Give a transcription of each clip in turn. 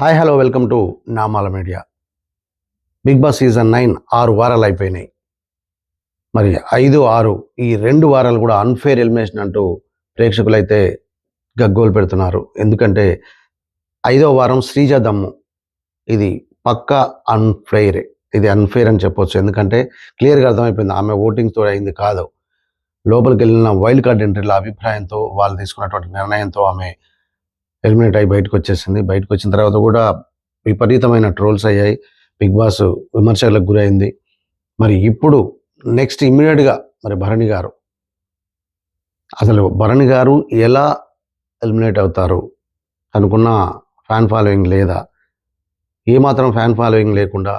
Hi hello welcome to Namala media. Big Boss season nine ఆరు వారాలు అయిపోయినాయి. మరి ఐదు ఆరు ఈ రెండు వారాలు కూడా అన్ఫేర్ ఎలిమినేషన్ అంటూ ప్రేక్షకులైతే గగ్గోలు పెడుతున్నారు. ఎందుకంటే ఐదో వారం శ్రీజ దమ్ము. ఇది పక్కా అన్ఫెయిర్ ఇది అన్ఫెయిర్ అని చెప్పొచ్చు. ఎందుకంటే క్లియర్గా అర్థమైపోయింది ఆమె ఓటింగ్తో అయింది కాదు. లోపలికి వెళ్ళిన వైల్డ్ కార్డ్ ఎంట్రీల అభిప్రాయంతో వాళ్ళు తీసుకున్నటువంటి నిర్ణయంతో ఆమె ఎలిమినేట్ అయ్యి బయటకు వచ్చేసింది. బయటకు వచ్చిన తర్వాత కూడా విపరీతమైన ట్రోల్స్ అయ్యాయి. బిగ్ బాస్ విమర్శలకు గురైంది. మరి ఇప్పుడు నెక్స్ట్ ఇమ్మీడియట్గా మరి భరణి గారు. అసలు భరణి గారు ఎలా ఎలిమినేట్ అవుతారు? అనుకున్న ఫ్యాన్ ఫాలోయింగ్ లేదా? ఏమాత్రం ఫ్యాన్ ఫాలోయింగ్ లేకుండా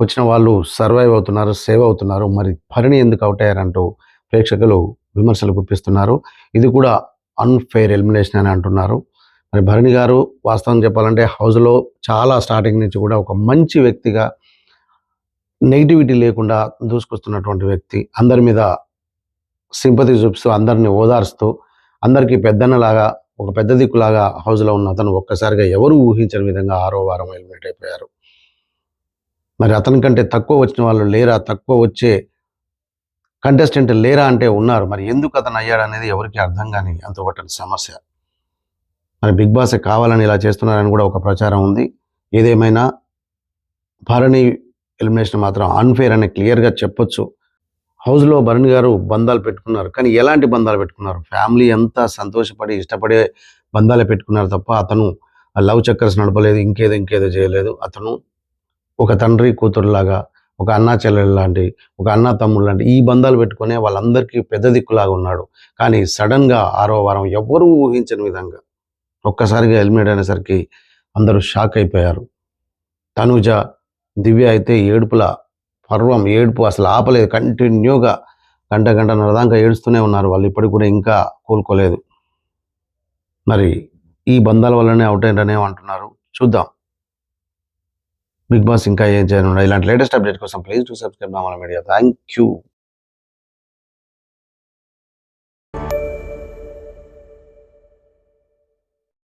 వచ్చిన వాళ్ళు సర్వైవ్ అవుతున్నారు సేవ్ అవుతున్నారు. మరి భరణి ఎందుకు అవుట్ అయ్యారంటూ ప్రేక్షకులు విమర్శలు గుప్పిస్తున్నారు. ఇది కూడా అన్ఫెయిర్ ఎలిమినేషన్ అని అంటున్నారు. మరి భరణి గారు వాస్తవం చెప్పాలంటే హౌస్లో చాలా స్టార్టింగ్ నుంచి కూడా ఒక మంచి వ్యక్తిగా నెగిటివిటీ లేకుండా దూసుకొస్తున్నటువంటి వ్యక్తి. అందరి మీద సింపతి చూపిస్తూ అందరిని ఓదార్స్తూ అందరికీ పెద్దన్నలాగా ఒక పెద్ద దిక్కులాగా హౌస్లో ఉన్న అతను ఒక్కసారిగా ఎవరు ఊహించని విధంగా ఆరో వారం ఎలిమినేట్ అయిపోయారు. మరి అతని కంటే తక్కువ వచ్చిన వాళ్ళు లేరా? తక్కువ వచ్చే కంటెస్టెంట్ లేరా అంటే ఉన్నారు. మరి ఎందుకు అతను అయ్యాడు అనేది ఎవరికి అర్థం కాని అంత ఒకటి సమస్య. మరి బిగ్ బాస్ కావాలని ఇలా చేస్తున్నారని కూడా ఒక ప్రచారం ఉంది. ఏదేమైనా భరణి ఎలిమినేషన్ మాత్రం అన్ఫేర్ అని క్లియర్గా చెప్పొచ్చు. హౌస్లో భరణి గారు బంధాలు పెట్టుకున్నారు. కానీ ఎలాంటి బంధాలు పెట్టుకున్నారు? ఫ్యామిలీ అంతా సంతోషపడి ఇష్టపడే బంధాలే పెట్టుకున్నారు తప్ప అతను లవ్ చక్కర్స్ నడపలేదు ఇంకేదో ఇంకేదో చేయలేదు. అతను ఒక తండ్రి కూతురులాగా ఒక అన్నా చెల్లెలు లాంటి ఒక అన్న తమ్ముడు లాంటి ఈ బంధాలు పెట్టుకునే వాళ్ళందరికీ పెద్ద దిక్కులాగా ఉన్నాడు. కానీ సడన్గా ఆరో వారం ఎవ్వరూ ఊహించని విధంగా ఒక్కసారిగా హెల్మెట్ అయినసరికి అందరూ షాక్ అయిపోయారు. తనుజ దివ్య అయితే ఏడుపుల పర్వం ఏడుపు అసలు ఆపలేదు. కంటిన్యూగా గంట గంట నరదాకా ఏడుస్తూనే ఉన్నారు వాళ్ళు. ఇప్పటికి కూడా ఇంకా కోలుకోలేదు. మరి ఈ బంధాల వల్లనే అవుట్ అయ్యారనే అంటున్నారు. చూద్దాం. బిగ్ బాస్ ఇంకా ఏం చేయనున్నారు ఇలాంటి లేటెస్ట్ అప్డేట్ కోసం please to subscribe Namala media. Thank you